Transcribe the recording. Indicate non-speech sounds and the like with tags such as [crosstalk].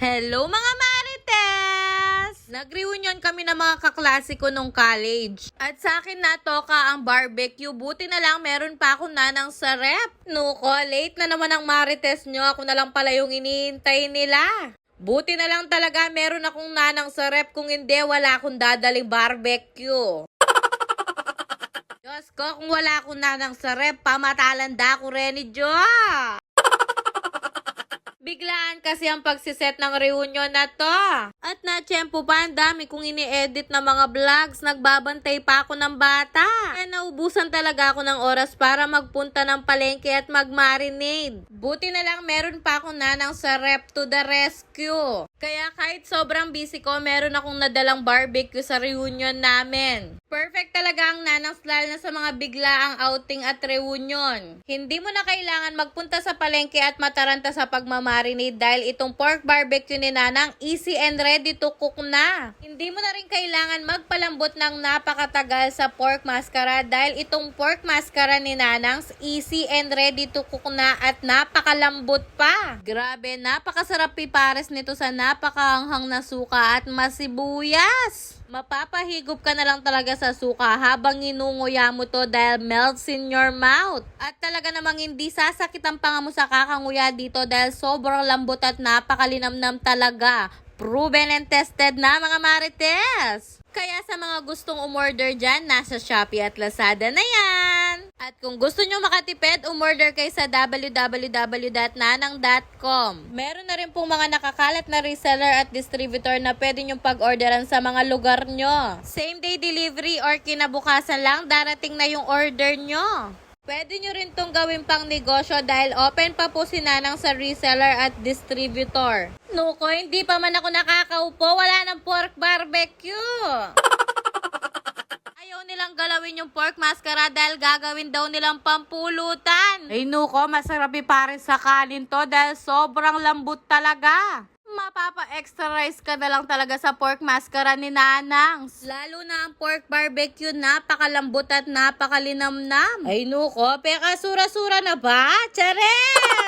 Hello mga Marites! Nag-reunion kami ng mga kaklase ko nung college. At sa akin natoka ang barbecue. Buti na lang meron pa ako nanang sa rep. Nuko, late na naman ang Marites nyo. Ako na lang pala yung iniintay nila. Buti na lang talaga meron akong nanang sa rep. Kung hindi, wala akong dadaling barbecue. [laughs] Diyos ko, kung wala akong nanang sa rep, pamatalanda ko rin ni Jo. Biglaan kasi ang pagsiset ng reunion na to. At na-tsempo pa, ang dami kong ini-edit na mga vlogs. Nagbabantay pa ako ng bata. Kaya naubusan talaga ako ng oras para magpunta ng palengke at mag-marinade. Buti na lang meron pa ako nanang sa rep to the rescue. Kaya kahit sobrang busy ko, meron akong nadalang barbecue sa reunion namin. Perfect talaga ang nanang lalo na sa mga biglaang outing at reunion. Hindi mo na kailangan magpunta sa palengke at mataranta sa pagmamarinate dahil itong pork barbecue ni Nanang easy and ready to cook na. Hindi mo na rin kailangan magpalambot ng napakatagal sa pork mascara dahil itong pork mascara ni Nanang easy and ready to cook na at napakalambot pa. Grabe, napakasarap pipares nito sa napakaanghang na suka at masibuyas. Mapapahigop ka na lang talaga sa suka habang inunguya mo to dahil melts in your mouth. At talaga namang hindi sasakit ang panga mo sa kakanguya dito dahil sobrang lambot at napakalinamnam talaga. Proven and tested na mga marites! Kaya sa mga gustong umorder dyan, nasa Shopee at Lazada na yan! At kung gusto nyo makatipid, umorder kayo sa www.nanang.com. Meron na rin pong mga nakakalat na reseller at distributor na pwede nyong pag-orderan sa mga lugar nyo. Same day delivery or kinabukasan lang, darating na yung order nyo. Pwede nyo rin tong gawin pang negosyo dahil open pa po si Nanang sa reseller at distributor. Nuko, hindi pa man ako nakakaupo, wala ng pork barbecue. [laughs] Ayaw nilang galawin yung pork mascara dahil gagawin daw nilang pampulutan. Ay nuko, masarap pare sa kanin to dahil sobrang lambot talaga. Mapapa-extra rice ka na lang talaga sa pork mascara ni Nanang. Lalo na ang pork barbecue, napakalambot at napakalinamnam. Ay nuko, peka sura-sura na ba? Hello